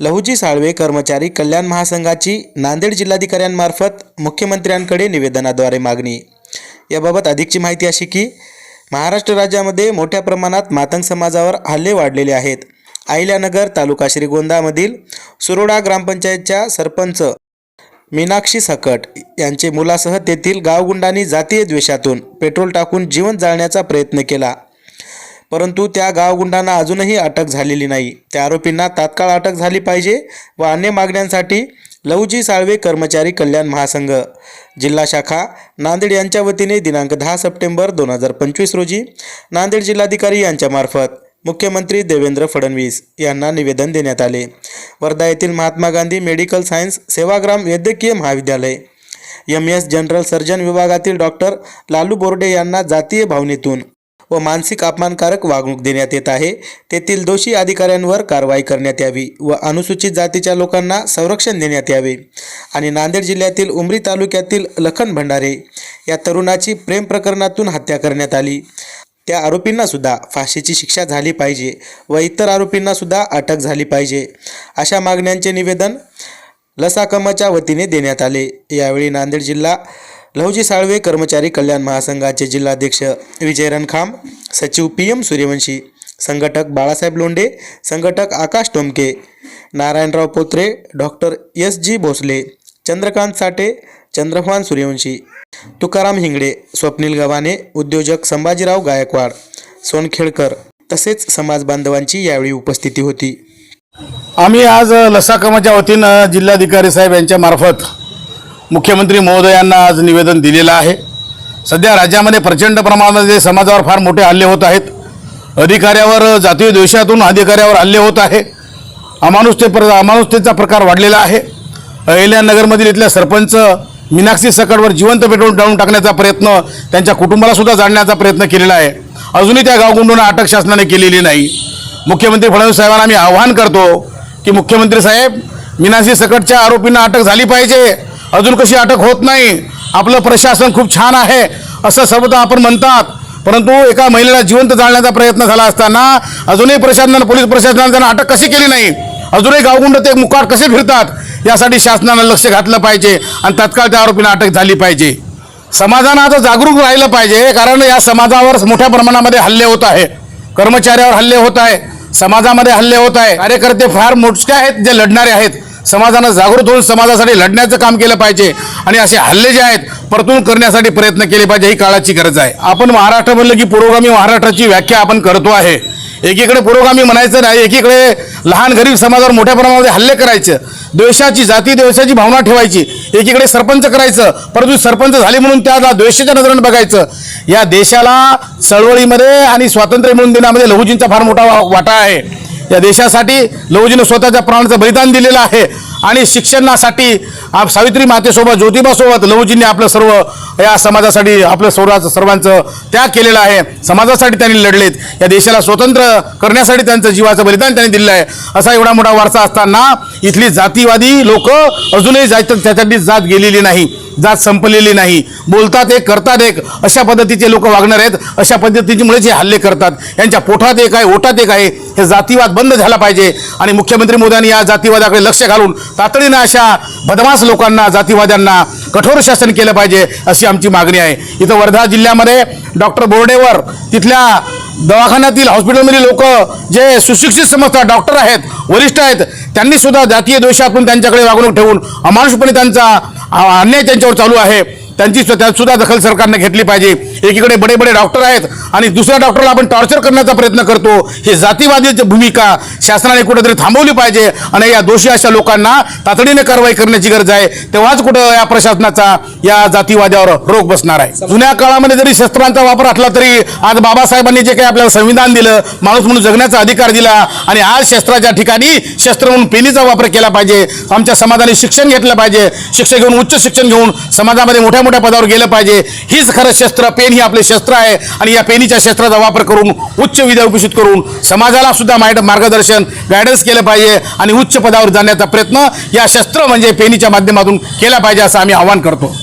लहुजी साळवे कर्मचारी कल्याण महासंघाची नांदेड जिल्हाधिकाऱ्यांमार्फत मुख्यमंत्र्यांकडे निवेदनाद्वारे मागणी. याबाबत अधिकची माहिती अशी की महाराष्ट्र राज्यामध्ये मोठ्या प्रमाणात मातंग समाजावर हल्ले वाढलेले आहेत. अहिल्यानगर तालुका श्रीगोंदामधील सुरोडा ग्रामपंचायतच्या सरपंच मीनाक्षी सकट यांचे मुलासह तेथील गावगुंडांनी जातीय द्वेषातून पेट्रोल टाकून जीवन जाळण्याचा प्रयत्न केला. परंतु त्या गावगुंडांना अजूनही अटक झालेली नाही. त्या आरोपींना तात्काळ अटक झाली पाहिजे व अन्य मागण्यांसाठी लवजी साळवे कर्मचारी कल्याण महासंघ. जिल्हा शाखा नांदेड यांच्या वतीने दिनांक दहा सप्टेंबर दोन हजार पंचवीस रोजी नांदेड जिल्हाधिकारी यांच्यामार्फत मुख्यमंत्री देवेंद्र फडणवीस यांना निवेदन देण्यात आले. वर्धा येथील महात्मा गांधी मेडिकल सायन्स सेवाग्राम वैद्यकीय महाविद्यालय. एम एस जनरल सर्जन विभागातील डॉक्टर लालू बोर्डे यांना जातीय भावनेतून व मानसिक अपमानकारक वागणूक देण्यात येत आहे. तेथील दोषी अधिकाऱ्यांवर कारवाई करण्यात यावी व अनुसूचित जातीच्या लोकांना संरक्षण देण्यात यावे. आणि नांदेड जिल्ह्यातील उमरी तालुक्यातील लखन भंडारे या तरुणाची प्रेम प्रकरणातून हत्या करण्यात आली. त्या आरोपींना सुद्धा फाशीची शिक्षा झाली पाहिजे व इतर आरोपींना सुद्धा अटक झाली पाहिजे अशा मागण्यांचे निवेदन लसाकमाच्या वतीने देण्यात आले. यावेळी नांदेड जिल्हा लहुजी साळवे कर्मचारी कल्याण महासंघाचे जिल्हाध्यक्ष विजय रणखाम सचिव पी एम सूर्यवंशी संघटक बाळासाहेब लोंढे संघटक Akash Tomke Narayanrao Potre doctor S G Bhosale Chandrakant Sathe Chandrabhan Suryawanshi Tukaram Hingade Swapnil Gavhane उद्योजक संभाजीराव गायकवाड सोनखेडकर तसेच समाज बांधवांची यावेळी उपस्थिती होती. आम्ही आज लसाकमाच्या वतीनं जिल्हाधिकारी साहेब यांच्या मार्फत मुख्यमंत्री महोदयांना आज निवेदन दिलेलं आहे. सध्या राज्यामध्ये प्रचंड प्रमाणामध्ये समाजावर फार मोठे हल्ले होत आहेत अधिकाऱ्यावर जातीय द्वेषातून अधिकाऱ्यावर हल्ले होत आहे. अमानुषते प्र अमानुषतेचा प्रकार वाढलेला आहे. अहिल्यानगरमधील इथल्या सरपंच मीनाक्षी सकटवर जिवंत पेटवून डाळून टाकण्याचा प्रयत्न त्यांच्या कुटुंबालासुद्धा जाणण्याचा प्रयत्न केलेला आहे. अजूनही त्या गावगुंडूंना अटक शासनाने केलेली नाही. मुख्यमंत्री फडणवीस साहेबांना आम्ही आवाहन करतो की मुख्यमंत्री साहेब मीनाक्षी सकटच्या आरोपींना अटक झाली पाहिजे. अजून कशी अटक होत नाही? आपलं प्रशासन खूप छान आहे असं सर्वता आपण म्हणतात. परंतु एका महिलेला जिवंत जाळण्याचा प्रयत्न झाला असताना अजूनही प्रशासनानं पोलीस प्रशासनानं त्यांना अटक कशी केली नाही? अजूनही गावगुंड ते मुकाट कसे फिरतात? यासाठी शासनानं लक्ष घातलं पाहिजे आणि तत्काळ त्या आरोपींना अटक झाली पाहिजे. समाजानं आता जागरूक राहिलं पाहिजे कारण या समाजावर मोठ्या प्रमाणामध्ये हल्ले होत आहे. कर्मचाऱ्यावर हल्ले होत आहे समाजामध्ये हल्ले होत आहे. कार्यकर्ते फार मोजके आहेत जे लढणारे आहेत. समाजानं जागृत होऊन समाजासाठी लढण्याचं काम केलं पाहिजे आणि असे हल्ले जे आहेत परतून करण्यासाठी प्रयत्न केले पाहिजे ही काळाची गरज आहे. आपण महाराष्ट्र म्हणलं की पुरोगामी महाराष्ट्राची व्याख्या आपण करतो आहे. एकीकडे पुरोगामी म्हणायचं नाही एकीकडे लहान गरीब समाजावर मोठ्या प्रमाणामध्ये हल्ले करायचं द्वेषाची जाती द्वेषाची भावना ठेवायची एकीकडे सरपंच करायचं परंतु सरपंच झाले म्हणून त्याला द्वेषाच्या नजरेनं बघायचं. या देशाला चळवळीमध्ये आणि स्वातंत्र्य मिळवून देण्यामध्ये लहुजींचा फार मोठा वा- वाटा आहे. या देशासाठी लहुजीनं स्वतःच्या प्राणाचं बलिदान दिलेलं आहे. आणि शिक्षणासाठी आप सावित्री मातेसोबत ज्योतिबासोबत लहुजींनी आपलं सर्व या समाजासाठी आपलं सर्व सर्वांचं त्याग केलेला आहे. समाजासाठी त्यांनी लढलेत. या देशाला स्वतंत्र करण्यासाठी त्यांचं जीवाचं बलिदान त्यांनी दिलेलं आहे. असा एवढा मोठा वारसा असताना इथली जातीवादी लोक अजूनही जात त्याच्यासाठी जात गेलेली नाही. जात संपलेली नाही. बोलतात एक करतात एक. अशा पद्धतीचे लोक वागणार आहेत. अशा पद्धतीमुळेच हे हल्ले करतात. यांच्या पोटात एक आहे ओटात एक आहे. हे जातीवाद बंद झाला पाहिजे. आणि मुख्यमंत्री मोदयांनी या जातीवादाकडे लक्ष घालून तातडीनं अशा बदमाश लोकांना जातीवाद्यांना कठोर शासन केलं पाहिजे अशी आमची मागणी आहे. इथं वर्धा जिल्ह्यामध्ये डॉक्टर बोर्डेवर तिथल्या दवाखान्यातील हॉस्पिटलमधील लोक जे सुशिक्षित समजतात डॉक्टर आहेत वरिष्ठ आहेत त्यांनी सुद्धा जातीय द्वेषातून त्यांच्याकडे वागणूक ठेवून अमानुषपणे त्यांचा अन्याय त्यांच्यावर चालू आहे. त्यांची सुद्धा दखल सरकारने घेतली पाहिजे. एकीकडे बडे बडे डॉक्टर आहेत आणि दुसऱ्या डॉक्टरला आपण टॉर्चर करण्याचा प्रयत्न करतो. ही जातीवादीची भूमिका शासनाने कुठेतरी थांबवली पाहिजे आणि या दोषी अशा लोकांना तातडीने कारवाई करण्याची गरज आहे. तेव्हाच कुठं या प्रशासनाचा या जातीवाद्यावर रोग बसणार आहे. जुन्या काळामध्ये जरी शस्त्रांचा वापर असला तरी आज बाबासाहेबांनी जे काही आपल्याला संविधान दिलं माणूस म्हणून जगण्याचा अधिकार दिला आणि आज शस्त्राच्या ठिकाणी शस्त्र म्हणून पेनीचा वापर केला पाहिजे. आमच्या समाजाने शिक्षण घेतलं पाहिजे. शिक्षण घेऊन उच्च शिक्षण घेऊन समाजामध्ये मोठ्या मोठ्या पदावर गेलं पाहिजे. हीच खरं शस्त्र पेन ही आपले शस्त्र आहे आणि या पेनीच्या शस्त्राचा वापर करून उच्च विद्या उपस्थित करून समाजाला सुद्धा मार्ग- मार्गदर्शन गायडन्स केलं पाहिजे आणि उच्च पदावर जाण्याचा प्रयत्न या शस्त्र म्हणजे पेनीच्या माध्यमातून केला पाहिजे असं आम्ही आवाहन करतो.